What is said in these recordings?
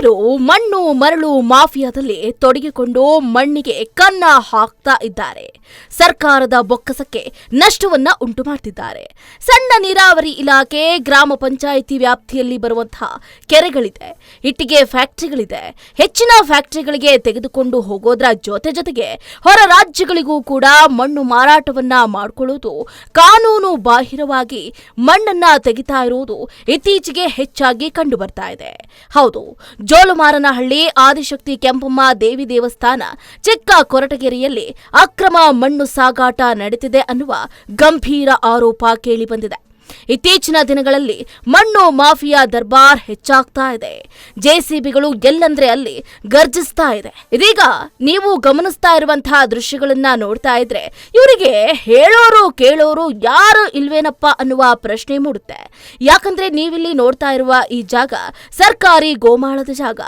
ಕೆಲವರು ಮಣ್ಣು, ಮರಳು, ಮಾಫಿಯಾದಲ್ಲಿ ತೊಡಗಿಕೊಂಡು ಮಣ್ಣಿಗೆ ಕನ್ನ ಹಾಕ್ತಾ ಇದ್ದಾರೆ. ಸರ್ಕಾರದ ಬೊಕ್ಕಸಕ್ಕೆ ನಷ್ಟವನ್ನ ಉಂಟು ಮಾಡ್ತಿದ್ದಾರೆ. ಸಣ್ಣ ನೀರಾವರಿ ಇಲಾಖೆ ಗ್ರಾಮ ಪಂಚಾಯಿತಿ ವ್ಯಾಪ್ತಿಯಲ್ಲಿ ಬರುವಂತಹ ಕೆರೆಗಳಿದೆ. ಇಟ್ಟಿಗೆ ಫ್ಯಾಕ್ಟರಿಗಳಿದೆ. ಹೆಚ್ಚಿನ ಫ್ಯಾಕ್ಟರಿಗಳಿಗೆ ತೆಗೆದುಕೊಂಡು ಹೋಗೋದ್ರ ಜೊತೆ ಜೊತೆಗೆ ಹೊರ ರಾಜ್ಯಗಳಿಗೂ ಕೂಡ ಮಣ್ಣು ಮಾರಾಟವನ್ನ ಮಾಡಿಕೊಳ್ಳುವುದು ಕಾನೂನು ಬಾಹಿರವಾಗಿ ಮಣ್ಣನ್ನ ತೆಗಿತಾ ಇರುವುದು ಇತ್ತೀಚೆಗೆ ಹೆಚ್ಚಾಗಿ ಕಂಡು ಬರ್ತಾ ಇದೆ. ಹೌದು ಜೋಲುಮಾರನಹಳ್ಳಿ ಆದಿಶಕ್ತಿ ಕೆಂಪಮ್ಮ ದೇವಿ ದೇವಸ್ಥಾನ, ಚಿಕ್ಕ ಕೊರಟಗೆರೆಯಲ್ಲಿ ಅಕ್ರಮ ಮಣ್ಣು ಸಾಗಾಟ ನಡೆದಿದೆ ಅನ್ನುವ ಗಂಭೀರ ಆರೋಪ ಕೇಳಿಬಂದಿದೆ ಇತ್ತೀಚಿನ ದಿನಗಳಲ್ಲಿ ಮಣ್ಣು ಮಾಫಿಯಾ ದರ್ಬಾರ್ ಹೆಚ್ಚಾಗ್ತಾ ಇದೆ. ಜೆಸಿಬಿಗಳು ಎಲ್ಲಂದ್ರೆ ಅಲ್ಲಿ ಗರ್ಜಿಸ್ತಾ ಇದೆ. ಇದೀಗ ನೀವು ಗಮನಿಸ್ತಾ ಇರುವಂತಹ ದೃಶ್ಯಗಳನ್ನ ನೋಡ್ತಾ ಇದ್ರೆ ಇವರಿಗೆ ಹೇಳೋರು ಕೇಳೋರು ಯಾರು ಇಲ್ವೇನಪ್ಪ ಅನ್ನುವ ಪ್ರಶ್ನೆ ಮೂಡುತ್ತೆ. ಯಾಕಂದ್ರೆ ನೀವಿಲ್ಲಿ ನೋಡ್ತಾ ಇರುವ ಈ ಜಾಗ ಸರ್ಕಾರಿ ಗೋಮಾಳದ ಜಾಗ.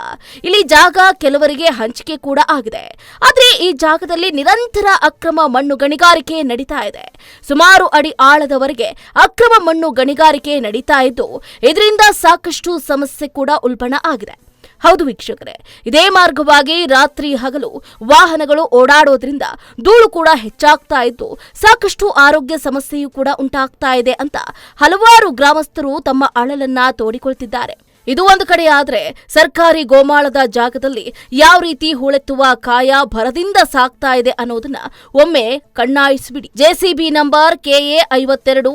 ಇಲ್ಲಿ ಜಾಗ ಕೆಲವರಿಗೆ ಹಂಚಿಕೆ ಕೂಡ ಆಗಿದೆ. ಆದ್ರೆ ಈ ಜಾಗದಲ್ಲಿ ನಿರಂತರ ಅಕ್ರಮ ಮಣ್ಣು ಗಣಿಗಾರಿಕೆ ನಡೀತಾ ಇದೆ. ಸುಮಾರು ಅಡಿ ಆಳದವರೆಗೆ ಅಕ್ರಮ ಮಣ್ಣು ಗಣಿಗಾರಿಕೆ ನಡೀತಾ ಇದ್ದು, ಇದರಿಂದ ಸಾಕಷ್ಟು ಸಮಸ್ಯೆ ಕೂಡ ಉಲ್ಬಣ ಆಗಿದೆ. ಹೌದು ವೀಕ್ಷಕರೇ, ಇದೇ ಮಾರ್ಗವಾಗಿ ರಾತ್ರಿ ಹಗಲು ವಾಹನಗಳು ಓಡಾಡೋದ್ರಿಂದ ಧೂಳು ಕೂಡ ಹೆಚ್ಚಾಗ್ತಾ ಇದ್ದು, ಸಾಕಷ್ಟು ಆರೋಗ್ಯ ಸಮಸ್ಯೆಯೂ ಕೂಡ ಉಂಟಾಗ್ತಾ ಇದೆ ಅಂತ ಹಲವಾರು ಗ್ರಾಮಸ್ಥರು ತಮ್ಮ ಅಳಲನ್ನ ತೋಡಿಕೊಳ್ತಿದ್ದಾರೆ. ಇದು ಒಂದು ಕಡೆ ಆದರೆ ಸರ್ಕಾರಿ ಗೋಮಾಳದ ಜಾಗದಲ್ಲಿ ಯಾವ ರೀತಿ ಹೂಳೆತ್ತುವ ಕಾಯ ಭರದಿಂದ ಸಾಕ್ತಾ ಇದೆ ಅನ್ನೋದನ್ನ ಒಮ್ಮೆ ಕಣ್ಣಾಯಿಸಿಬಿಡಿ. ಜೆಸಿಬಿ ನಂಬರ್ ಕೆಎ ಐವತ್ತೆರಡು,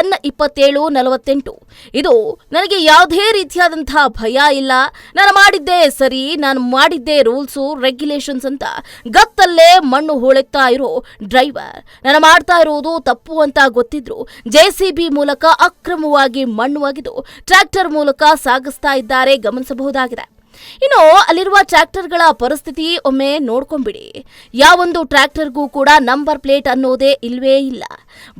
ಎನ್ ಇಪ್ಪತ್ತೇಳು, ನಲವತ್ತೆಂಟು. ಇದು ನನಗೆ ಯಾವುದೇ ರೀತಿಯಾದಂತಹ ಭಯ ಇಲ್ಲ. ನಾನು ಮಾಡಿದ್ದೆ ಸರಿ, ನಾನು ಮಾಡಿದ್ದೆ ರೂಲ್ಸು, ರೆಗ್ಯುಲೇಷನ್ಸ್ ಅಂತ ಗತ್ತಲ್ಲೇ ಮಣ್ಣು ಹೂಳೆತ್ತಾ ಇರೋ ಡ್ರೈವರ್. ನಾನು ಮಾಡ್ತಾ ಇರೋದು ತಪ್ಪು ಅಂತ ಗೊತ್ತಿದ್ರು ಜೆಸಿಬಿ ಮೂಲಕ ಅಕ್ರಮವಾಗಿ ಮಣ್ಣು ಒಗೆದು ಟ್ರ್ಯಾಕ್ಟರ್ ಮೂಲಕ ಸಾಗಿಸ್ತಾ ಇದ್ದಾರೆ, ಗಮನಿಸಬಹುದಾಗಿದೆ. ಇನ್ನು ಅಲ್ಲಿರುವ ಟ್ರ್ಯಾಕ್ಟರ್ಗಳ ಪರಿಸ್ಥಿತಿ ಒಮ್ಮೆ ನೋಡ್ಕೊಂಬಿಡಿ. ಯಾವೊಂದು ಟ್ರ್ಯಾಕ್ಟರ್ಗೂ ಕೂಡ ನಂಬರ್ ಪ್ಲೇಟ್ ಅನ್ನೋದೇ ಇಲ್ವೇ ಇಲ್ಲ.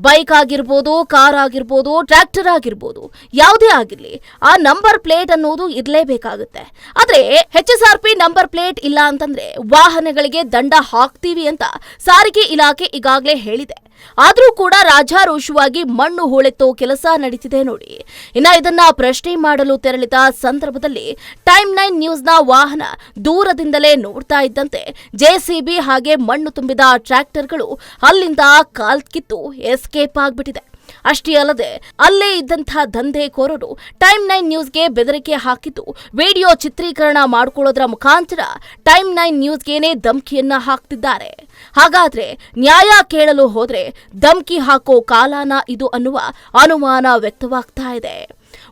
ಬೈಕ್ ಆಗಿರ್ಬೋದು, ಕಾರ್ ಆಗಿರ್ಬೋದು, ಟ್ರ್ಯಾಕ್ಟರ್ ಆಗಿರ್ಬೋದು, ಯಾವುದೇ ಆಗಿರಲಿ, ಆ ನಂಬರ್ ಪ್ಲೇಟ್ ಅನ್ನೋದು ಇರಲೇಬೇಕಾಗುತ್ತೆ. ಆದರೆ H S R P number plate ಇಲ್ಲ ಅಂತಂದ್ರೆ ವಾಹನಗಳಿಗೆ ದಂಡ ಹಾಕ್ತೀವಿ ಅಂತ ಸಾರಿಗೆ ಇಲಾಖೆ ಈಗಾಗಲೇ ಹೇಳಿದೆ. ಆದರೂ ಕೂಡ ರಾಜಾರೋಷವಾಗಿ ಮಣ್ಣು ಹೂಳೆತ್ತೋ ಕೆಲಸ ನಡೀತಿದೆ ನೋಡಿ. ಇನ್ನ ಇದನ್ನ ಪ್ರಶ್ನೆ ಮಾಡಲು ತೆರಳಿದ ಸಂದರ್ಭದಲ್ಲಿ ಟೈಮ್ ನೈನ್ ನ್ಯೂಸ್ನ ವಾಹನ ದೂರದಿಂದಲೇ ನೋಡ್ತಾ ಇದ್ದಂತೆ ಜೆಸಿಬಿ ಹಾಗೆ ಮಣ್ಣು ತುಂಬಿದ ಟ್ರ್ಯಾಕ್ಟರ್ಗಳು ಅಲ್ಲಿಂದ ಕಾಲ್ಕಿತ್ತು. ಎಸ್ಕೇಪ್ ಆಗ್ಬಿಟ್ಟಿದೆ. ಅಷ್ಟೇ ಅಲ್ಲದೆ, ಅಲ್ಲೇ ಇದ್ದಂತಹ ದಂಧೆಕೋರರು ಟೈಮ್ ನೈನ್ ನ್ಯೂಸ್ಗೆ ಬೆದರಿಕೆ ಹಾಕಿದ್ದು, ವಿಡಿಯೋ ಚಿತ್ರೀಕರಣ ಮಾಡಿಕೊಳ್ಳೋದ್ರ ಮುಖಾಂತರ ಟೈಮ್ ನೈನ್ ನ್ಯೂಸ್ಗೇನೆ ಧಮಕಿಯನ್ನ ಹಾಕ್ತಿದ್ದಾರೆ. ಹಾಗಾದ್ರೆ ನ್ಯಾಯ ಕೇಳಲು ಹೋದ್ರೆ ಧಮಕಿ ಹಾಕೋ ಕಾಲಾನ ಇದು ಅನ್ನುವ ಅನುಮಾನ ವ್ಯಕ್ತವಾಗ್ತಾ ಇದೆ.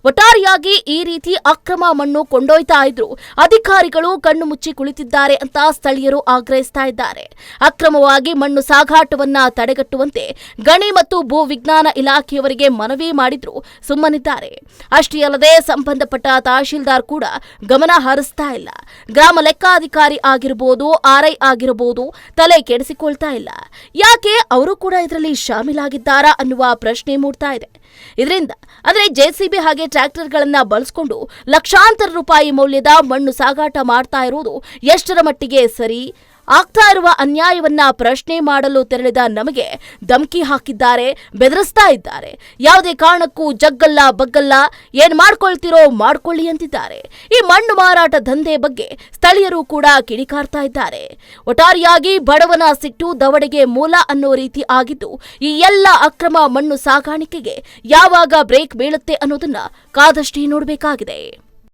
ಒಟ್ಟಾರೆಯಾಗಿ ಈ ರೀತಿ ಅಕ್ರಮ ಮಣ್ಣು ಕೊಂಡೊಯ್ತಾ ಇದ್ರು. ಅಧಿಕಾರಿಗಳು ಕಣ್ಣು ಮುಚ್ಚಿ ಕುಳಿತಿದ್ದಾರೆ ಅಂತ ಸ್ಥಳೀಯರು ಆಗ್ರಹಿಸ್ತಾ ಇದ್ದಾರೆ. ಅಕ್ರಮವಾಗಿ ಮಣ್ಣು ಸಾಗಾಟವನ್ನ ತಡೆಗಟ್ಟುವಂತೆ ಗಣಿ ಮತ್ತು ಭೂ ವಿಜ್ಞಾನ ಇಲಾಖೆಯವರಿಗೆ ಮನವಿ ಮಾಡಿದ್ರು. ಸುಮ್ಮನಿದ್ದಾರೆ. ಅಷ್ಟೇ ಅಲ್ಲದೆ ಸಂಬಂಧಪಟ್ಟ ತಹಶೀಲ್ದಾರ್ ಕೂಡ ಗಮನ ಹರಿಸ್ತಾ ಇಲ್ಲ. ಗ್ರಾಮ ಲೆಕ್ಕಾಧಿಕಾರಿ ಆಗಿರಬಹುದು ಆರ್ಐ ಆಗಿರಬಹುದು ತಲೆ ಕೆಡಿಸಿಕೊಳ್ತಾ ಇಲ್ಲ. ಯಾಕೆ ಅವರು ಕೂಡ ಇದರಲ್ಲಿ ಶಾಮೀಲಾಗಿದ್ದಾರಾ ಅನ್ನುವ ಪ್ರಶ್ನೆ ಮೂಡ್ತಾ ಇದೆ. ಇದರಿಂದ ಅಂದ್ರೆ ಜೆಸಿಬಿ ಹಾಗೆ ಟ್ರ್ಯಾಕ್ಟರ್ಗಳನ್ನ ಬಳಸಿಕೊಂಡು ಲಕ್ಷಾಂತರ ರೂಪಾಯಿ ಮೌಲ್ಯದ ಮಣ್ಣು ಸಾಗಾಟ ಮಾಡ್ತಾ ಇರುವುದು ಎಷ್ಟರ ಮಟ್ಟಿಗೆ ಸರಿ? ಆಗ್ತಾ ಇರುವ ಅನ್ಯಾಯವನ್ನ ಪ್ರಶ್ನೆ ಮಾಡಲು ತೆರಳಿದ ನಮಗೆ ಧಮಕಿ ಹಾಕಿದ್ದಾರೆ, ಬೆದರಿಸ್ತಾ ಇದ್ದಾರೆ. ಯಾವುದೇ ಕಾರಣಕ್ಕೂ ಜಗ್ಗಲ್ಲ, ಬಗ್ಗಲ್ಲ, ಏನ್ ಮಾಡ್ಕೊಳ್ತಿರೋ ಮಾಡ್ಕೊಳ್ಳಿ ಅಂತಿದ್ದಾರೆ. ಈ ಮಣ್ಣು ಮಾರಾಟ ದಂಧೆ ಬಗ್ಗೆ ಸ್ಥಳೀಯರು ಕೂಡ ಕಿಡಿಕಾರ್ತಾ ಇದ್ದಾರೆ. ಒಟ್ಟಾರೆಯಾಗಿ ಬಡವನ ಸಿಟ್ಟು ದವಡೆಗೆ ಮೂಲ ಅನ್ನೋ ರೀತಿ ಆಗಿದ್ದು, ಈ ಎಲ್ಲ ಅಕ್ರಮ ಮಣ್ಣು ಸಾಗಾಣಿಕೆಗೆ ಯಾವಾಗ ಬ್ರೇಕ್ ಬೀಳುತ್ತೆ ಅನ್ನೋದನ್ನ ಕಾದಷ್ಟೇ ನೋಡಬೇಕಾಗಿದೆ.